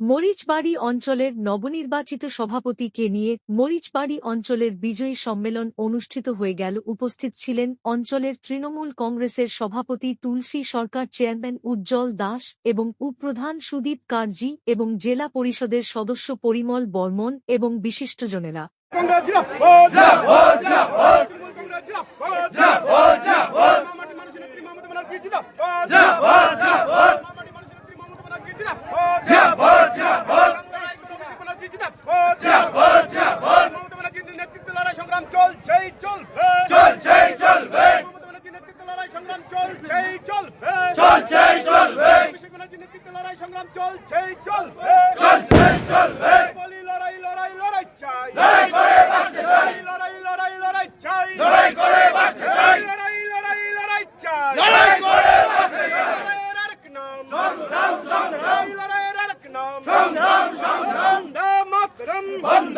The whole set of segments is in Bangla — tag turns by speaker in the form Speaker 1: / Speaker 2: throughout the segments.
Speaker 1: মরিচবাড়ি অঞ্চলের নবনির্বাচিত সভাপতিকে নিয়ে মরিচবাড়ি অঞ্চলের বিজয়ী সম্মেলন অনুষ্ঠিত হয়ে গেল। উপস্থিত ছিলেন অঞ্চলের তৃণমূল কংগ্রেসের সভাপতি তুলসী সরকার, চেয়ারম্যান উজ্জ্বল দাস এবং উপপ্রধান সুদীপ কার্জি এবং জেলা পরিষদের সদস্য পরিমল বর্মন এবং বিশিষ্টজনেরা
Speaker 2: কংগ্রেস জিন্দাবাদ জিন্দাবাদ জিন্দাবাদ কংগ্রেস জিন্দাবাদ জিন্দাবাদ জিন্দাবাদ মামাটি মানুষের নেত্রী মমতা ব্যানার্জি জিন্দাবাদ জিন্দাবাদ জিন্দাবাদ মামাটি মানুষের নেত্রী মমতা ব্যানার্জি জিন্দাবাদ জিন্দাবাদ জিন্দাবাদ লড়াই করে অভিষেক ব্যানার্জি জিন্দাবাদ জিন্দাবাদ জিন্দাবাদ মমতা ব্যানার্জির নেতৃত্বে লড়াই সংগ্রাম চলছেই চলবে। চলছেই চলবে। সংগ্রাম চলছেই চলবে। চলছেই চলবে। সংগ্রাম চলছেই চলবে। চলছেই চলবে বলি লড়াই লড়াই লড়াই চাই লড়াই করে বাঁচতে চাই লড়াই লড়াই লড়াই চাই লড়াই করে বাঁচতে চাই লড়াই লড়াই লড়াই চাই লড়াই করে বাঁচতে চাই লড়াইয়ের আরেক নাম সংগ্রাম সংগ্রাম লড়াইয়ের আরেক নাম সংগ্রাম সংগ্রাম বন্দে মাতরম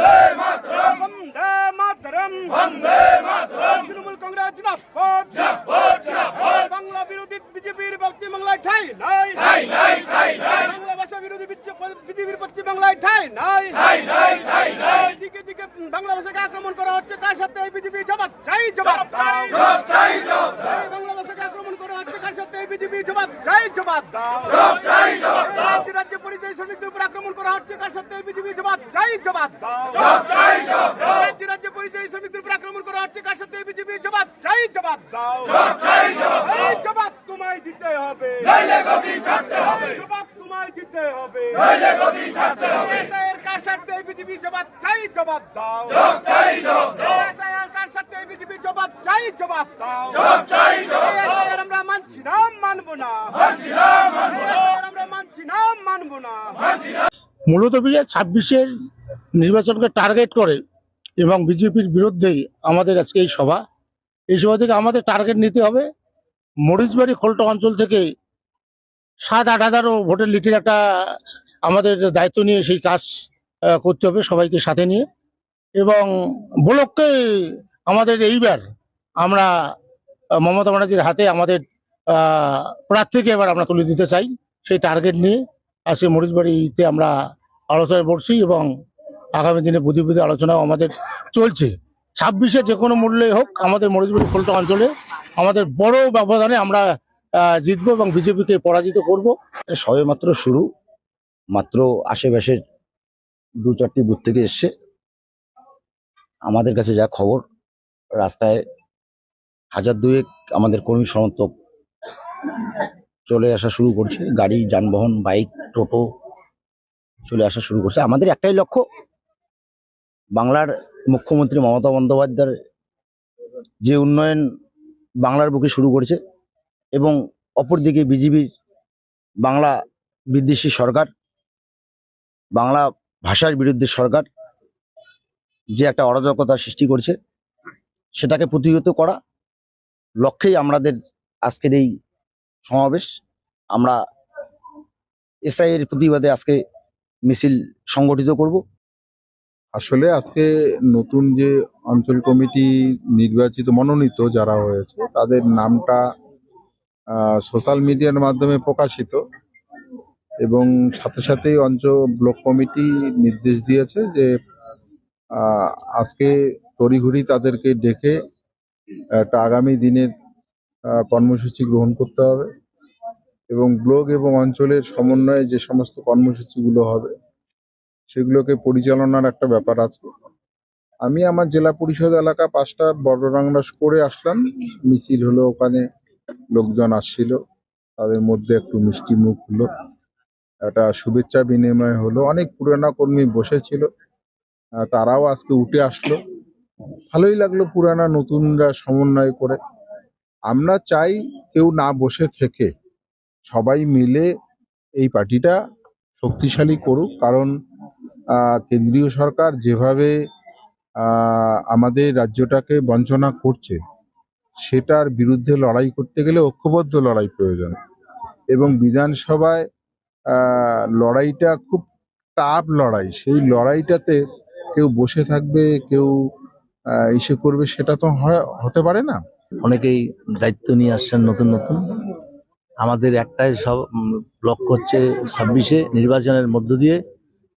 Speaker 2: বন্দে মাতরম। বন্দে মাতরম। বন্দে মাতরম। তৃণমূল কংগ্রেস জিন্দাবাদ। জিন্দাবাদ জিন্দাবাদ। বাংলা বিরোধী বিজেপির পশ্চিম বাংলায় ঠাই নাই। ঠাই নাই ঠাই নাই। বাংলা ভাষা বিরোধী বিজেপির পশ্চিম বাংলায় ঠাই নাই। ঠাই নাই ঠাই নাই। দিকে দিকে বাংলা ভাষাকে আক্রমণ করা হচ্ছে কার সাথে এই বিজেপি জবাব চাই জবাব দাও। জবাব চাই জবাব দাও বাংলা ভাষাকে আক্রমণ করা হচ্ছে কার সাথে এই বিজেপি জবাব চাই জবাব দাও। জবাব চাই জবাব দাও। রাজ্য রাজ্য পরিযায়ী শ্রমিকদের উপর আক্রমণ করা হচ্ছে কার সাথে বিজেপি জবাব চাই জবাব। রাজ্য রাজ্য পরিযায়ী শ্রমিকদের উপর আক্রমণ করা হচ্ছে কার সাথে বিজেপি জবাব চাই জবাব। দাও এই জবাব তোমায় দিতে হবে। জবাব তোমায় দিতে এসআইয়ের কার সাথে বিজেপি জবাব চাই জবাব। দাও এসআইয়ের কার সাথে বিজেপি জবাব চাই জবাব। দাও জবাব চাই জবাব দাও। এসআইয়ের আমরা মানছি না মানবো না। মানছি না মানবো না এসআইয়ের আমরা মানছি না মানবো না মানছি না
Speaker 3: মূলত বিজয় ছাব্বিশের নির্বাচনকে টার্গেট করে এবং বিজেপির বিরুদ্ধেই আমাদের আজকে এই সভা। এই সভা থেকে আমাদের টার্গেট নিতে হবে মরিচবাড়ি খোলটা অঞ্চল থেকে সাত, আট হাজারও ভোটের লিটির একটা আমাদের দায়িত্ব নিয়ে সেই কাজ করতে হবে সবাইকে সাথে নিয়ে। এবং ব্লককে আমাদের এইবার আমরা মমতা ব্যানার্জির হাতে আমাদের প্রার্থীকে এবার আমরা তুলে দিতে চাই সেই টার্গেট নিয়ে। আজকে মরিচবাড়িতে আমরা আলোচনায় বসছি এবং আগামী দিনে বুদ্ধি বুদ্ধি আলোচনাও আমাদের চলছে। ছাব্বিশে যে কোনো মূল্যে হোক আমাদের মরিচবাড়ি ফলটা অঞ্চলে আমাদের বড় ব্যবধানে আমরা জিতবো এবং বিজেপিকে পরাজিত করব।
Speaker 4: সবে মাত্র শুরু, মাত্র আশেপাশের দু চারটি বুথ থেকে এসছে। আমাদের কাছে যা খবর, রাস্তায় হাজার দুয়েক আমাদের কর্মী সমর্থক চলে আসা শুরু করছে। গাড়ি, যানবাহন, বাইক, টোটো চলে আসা শুরু করছে। আমাদের একটাই লক্ষ্য, বাংলার মুখ্যমন্ত্রী মমতা বন্দ্যোপাধ্যায়ের যে উন্নয়ন বাংলার বুকে শুরু করেছে এবং অপরদিকে বিজেপির বাংলা বিদ্বেষী সরকার, বাংলা ভাষার বিরুদ্ধে সরকার যে একটা অরাজকতা সৃষ্টি করছে, সেটাকে প্রতিহত করা লক্ষ্যেই আমাদের আজকের এই সমাবেশ। আমরা এসআই এর প্রতিবাদে আজকে মিছিল সংগঠিত করব।
Speaker 5: আসলে আজকে নতুন যে অঞ্চল কমিটি নির্বাচিত, মনোনীত যারা হয়েছে, তাদের নামটা সোশ্যাল মিডিয়ার মাধ্যমে প্রকাশিত এবং সাথে সাথেই অঞ্চল ব্লক কমিটি নির্দেশ দিয়েছে যে আজকে তড়িঘড়ি তাদেরকে ডেকে, একটা আগামী দিনের কর্মসূচি গ্রহণ করতে হবে এবং ব্লক এবং অঞ্চলের সমন্বয়ে যে সমস্ত কর্মসূচিগুলো হবে, সেগুলোকে পরিচালনার একটা ব্যাপার আছে। আমি আমার জেলা পরিষদ এলাকা পাঁচটা বড়রাংড়া করে আসলাম, মিছিল হলো ওখানে, লোকজন আসছিল, তাদের মধ্যে একটু মিষ্টি মুখ হলো, একটা শুভেচ্ছা বিনিময় হলো, অনেক পুরানা কর্মী বসেছিল তারাও আজকে উঠে আসলো। ভালোই লাগল পুরানা নতুনরা সমন্বয় করে। আমরা চাই কেউ না বসে থেকে। সবাই মিলে এই পার্টিটা শক্তিশালী করুক, কারণ কেন্দ্রীয় সরকার যেভাবে আমাদের রাজ্যটাকে বঞ্চনা করছে, সেটার বিরুদ্ধে লড়াই করতে গেলে ঐক্যবদ্ধ লড়াই প্রয়োজন। এবং বিধানসভায় লড়াইটা খুব টাফ লড়াই, সেই লড়াইটাতে কেউ বসে থাকবে, কেউ ইসে করবে, সেটা তো হতে পারে না।
Speaker 4: অনেকেই দায়িত্ব নিয়ে আসছেন নতুন নতুন।
Speaker 6: আমাদের একটাই সব লক্ষ্য হচ্ছে ছাব্বিশে নির্বাচনের মধ্য দিয়ে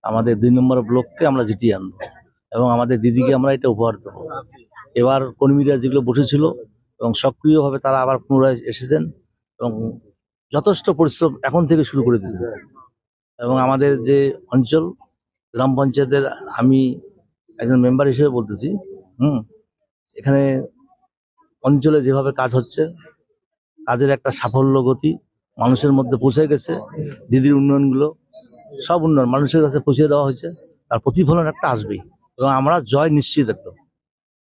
Speaker 6: আমাদের দুই নম্বর ব্লককে আমরা জিতিয়ে আনব। এবং আমাদের দিদিকে আমরা এটা উপহার দেবো। এবার কর্মীরা যেগুলো বসেছিল এবং সক্রিয়ভাবে তারা আবার পুনরায় এসেছেন এবং যথেষ্ট পরিশ্রম এখন থেকে শুরু করে দিয়েছেন। এবং আমাদের যে অঞ্চল, গ্রাম পঞ্চায়েতের আমি একজন মেম্বার হিসেবে বলতেছি, হুম, এখানে অঞ্চলে যেভাবে কাজ হচ্ছে, কাজের একটা সাফল্য গতি মানুষের মধ্যে পৌঁছে গেছে, দিদির উন্নয়নগুলো সব উন্নয়ন মানুষের কাছে পৌঁছে দেওয়া হয়েছে, তার প্রতিফলন একটা আসবেই এবং আমরা জয় নিশ্চিত একদম।